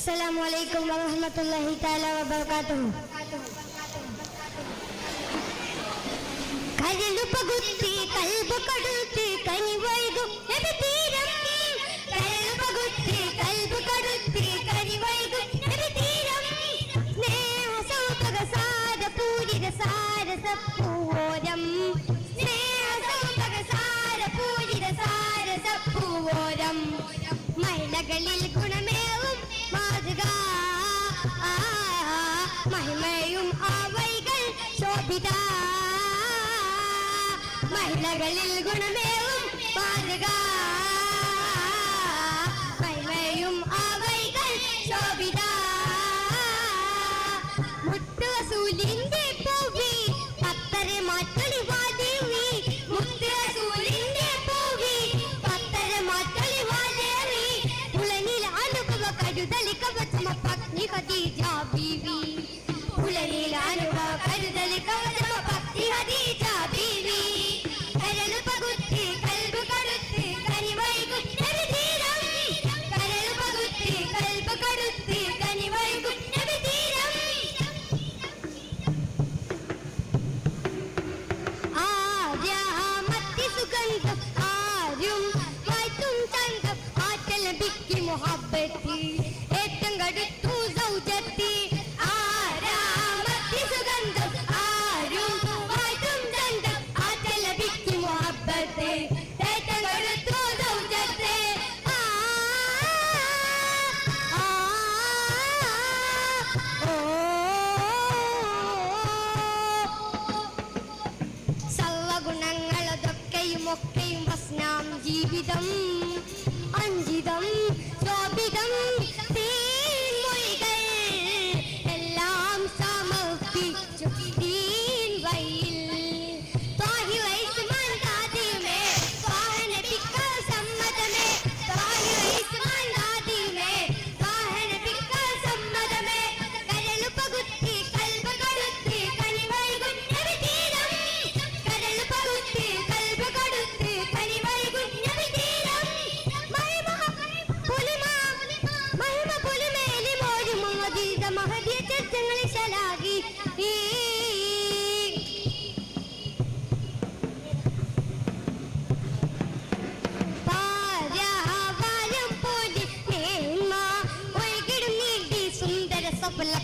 السلام عليكم ورحمة الله تعالى وبركاته கதிலுப்பகுத்தி கல்பு கடுத்தி செய்தா மயிலகளில் குணமேவும் பாதுகா. மயிலையும் அவைகள் சோபிதா. முத்து சூலிந்தே பூவி பத்தரை மாற்றொழி வாதேவி முத்து சூலிந்தே பூவி பத்தரை மாற்றொழி வாதேவி புலனில் அனுபவ கடுதலை கவத்த அஞ்சிதம் அஞ்சிதம்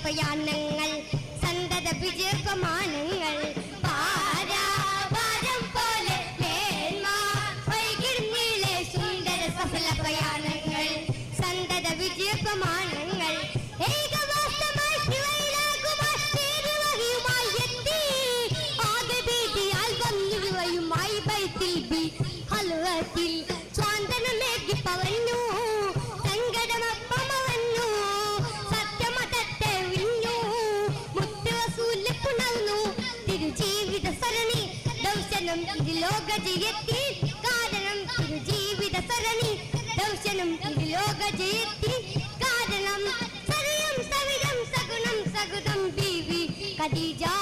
പ്രയാണങ്ങൾ സന്തത വിജയപമാനങ്ങൾ പ്രയാണങ്ങൾ സന്തത വിജയപമാനങ്ങൾ ഏകവാസമായി ശിവയിലാകുവാൻ തീരുവയുമായി എത്തി. ആകെ ഭീതിയാൽ വന്നിരുവയുമായി ബൈത്തിൽ ബി ഹൽവത്തിൽ സ്വാന്തനമേകി പവന്നു ധർമ്മം ഇത് ലോക ജയത്തിൽ കാരണം തിരു ജീവിത സരണി ദൗശനം ഇത് ലോക ജയത്തിൽ കാരണം സരളം സവിധം സഗുണം സഗുണം ബീവി കദീജാ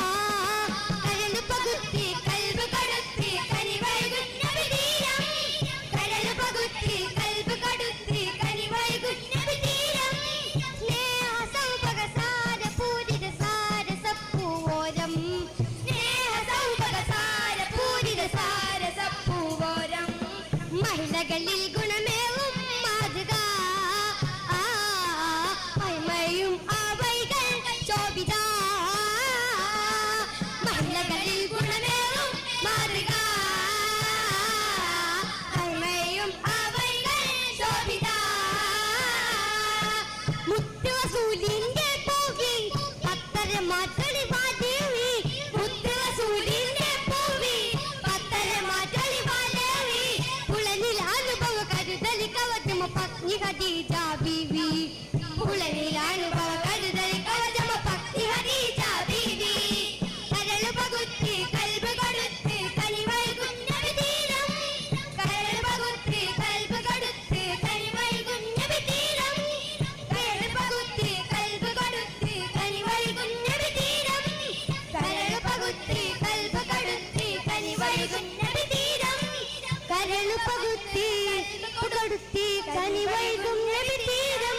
തീരം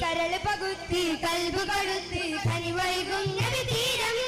കരൾ പകുത്തി കൽബ് കടുത്തി കനിവൈകും നബിതീരം